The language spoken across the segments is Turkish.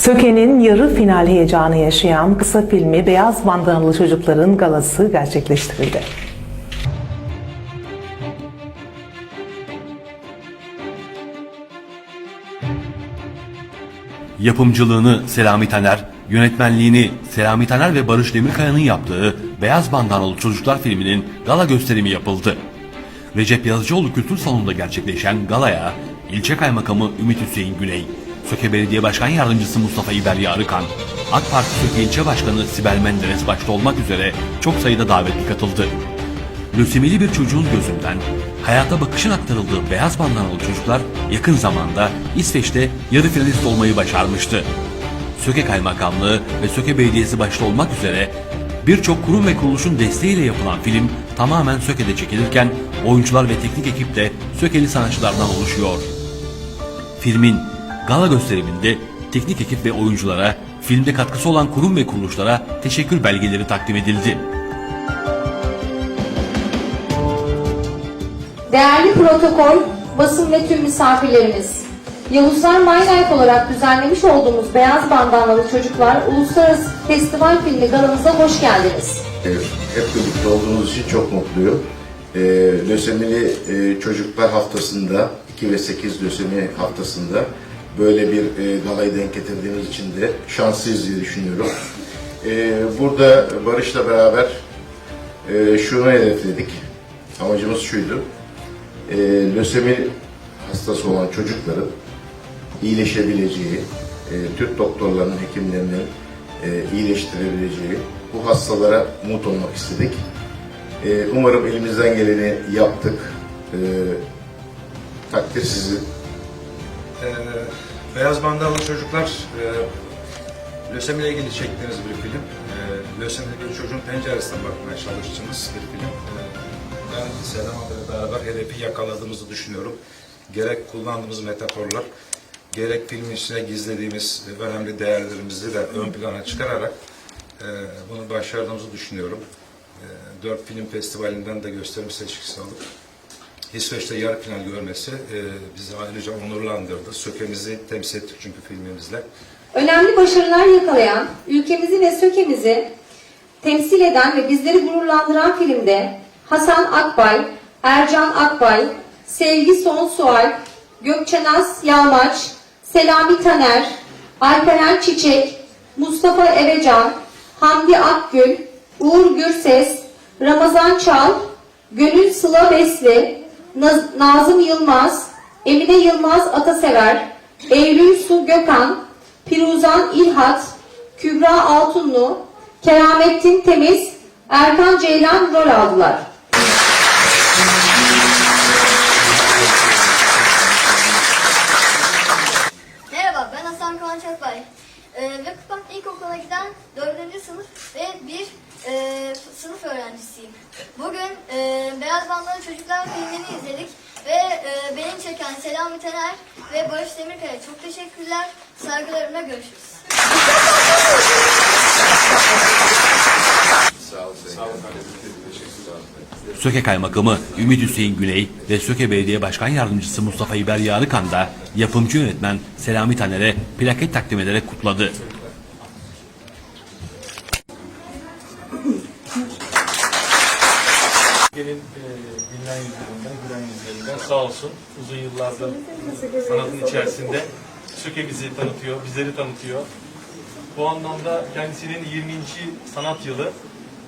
Söke'nin yarı final heyecanı yaşayan kısa filmi Beyaz Bandanalı Çocukların galası gerçekleştirildi. Yapımcılığını Selami Taner, yönetmenliğini Selami Taner ve Barış Demirkaya'nın yaptığı Beyaz Bandanalı Çocuklar filminin gala gösterimi yapıldı. Recep Yazıcıoğlu Kültür Salonu'nda gerçekleşen galaya ilçe kaymakamı Ümit Hüseyin Güney, Söke Belediye Başkan Yardımcısı Mustafa İber Yarıkan, AK Parti Söke İlçe Başkanı Sibel Menderes başta olmak üzere çok sayıda davetli katıldı. Lösemili bir çocuğun gözünden hayata bakışın aktarıldığı beyaz bandanalı çocuklar yakın zamanda İsveç'te yarı finalist olmayı başarmıştı. Söke Kaymakamlığı ve Söke Belediyesi başta olmak üzere birçok kurum ve kuruluşun desteğiyle yapılan film tamamen Söke'de çekilirken oyuncular ve teknik ekip de Sökeli sanatçılardan oluşuyor. Filmin gala gösteriminde teknik ekip ve oyunculara, filmde katkısı olan kurum ve kuruluşlara teşekkür belgeleri takdim edildi. Değerli protokol, basın ve tüm misafirlerimiz. Yavuzlar Maynak olarak düzenlemiş olduğumuz Beyaz Bandanalı Çocuklar Uluslararası Festival Filmi galamıza hoş geldiniz. Evet, Hep birlikte olduğunuz için çok mutluyum. Ee, lösemili e, Çocuklar Haftası'nda, 2 ve 8 lösemi haftasında böyle bir e, galayı denk getirdiğimiz için de şanslıyız diye düşünüyorum. Ee, burada Barış'la beraber e, şunu hedefledik. Amacımız şuydu. E, lösemi hastası olan çocukların iyileşebileceği, e, Türk doktorlarının, hekimlerinin e, iyileştirebileceği bu hastalara umut olmak istedik. E, umarım elimizden geleni yaptık. E, takdir sizin. Ee, Beyaz Bandanalı Çocuklar e, lösemi ile ilgili çektiğiniz bir film. E, lösemili bir çocuğun penceresinden bakmaya çalıştığımız bir film. E, ben Selam abiyle beraber hedefi yakaladığımızı düşünüyorum. Gerek kullandığımız metaforlar, gerek filmin içine gizlediğimiz önemli değerlerimizi de ön plana çıkararak e, bunu başardığımızı düşünüyorum. E, Dört Film Festivali'nden de gösterim seçkisi alıp İsveç'te yarı final görmesi e, bizi ayrıca onurlandırdı. Sökemizi temsil ettik çünkü filmimizle. Önemli başarılar yakalayan, ülkemizi ve Söke'mizi temsil eden ve bizleri gururlandıran filmde Hasan Akbay, Ercan Akbay, Sevgi Sonsual, Gökçenaz Yağmaç, Selami Taner, Alperen Çiçek, Mustafa Evecan, Hamdi Akgül, Uğur Gürses, Ramazan Çal, Gönül Sıla Besli, Naz- Nazım Yılmaz, Emine Yılmaz Atasever, Eylül Su Gökhan, Firuzan İlhat, Kübra Altunlu, Keramettin Temiz, Erkan Ceylan rol aldılar. Merhaba, ben Hasan Kıvanç Akbay. Ee, Vakıfbank İlkokulu'na giden 4. sınıf ve bir e, sınıf öğrencisiyim. Bugün e, Beyaz Bandalı Çocuklar filmini izledik ve e, beni çeken Selami Tener ve Barış Demirkaya çok teşekkürler. Saygılarımla görüşürüz. Söke Kaymakamı Ümit Hüseyin Güney ve Söke Belediye Başkan Yardımcısı Mustafa İber Yarıkan da yapımcı yönetmen Selami Taner'e plaket takdim ederek kutladı. Gelin e, bilinen yüzlerinden, gülen yüzlerinden sağ olsun uzun yıllardır sanatın içerisinde Söke bizi tanıtıyor, bizleri tanıtıyor. Bu anlamda kendisinin 20. sanat yılı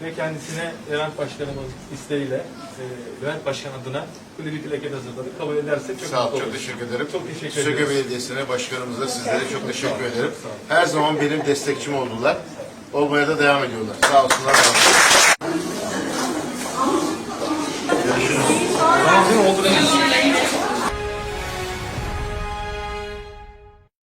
ve kendisine Levent Başkanımız isteğiyle e, Levent Başkan adına böyle bir plaket hazırladık. Kabul edersek çok Sağ ol, çok teşekkür ederim. Çok teşekkür Söke ederiz. Belediyesi'ne, başkanımıza, sizlere çok teşekkür ederim. Her zaman benim destekçim oldular. Olmaya da devam ediyorlar. Sağ olsunlar. var olsunlar.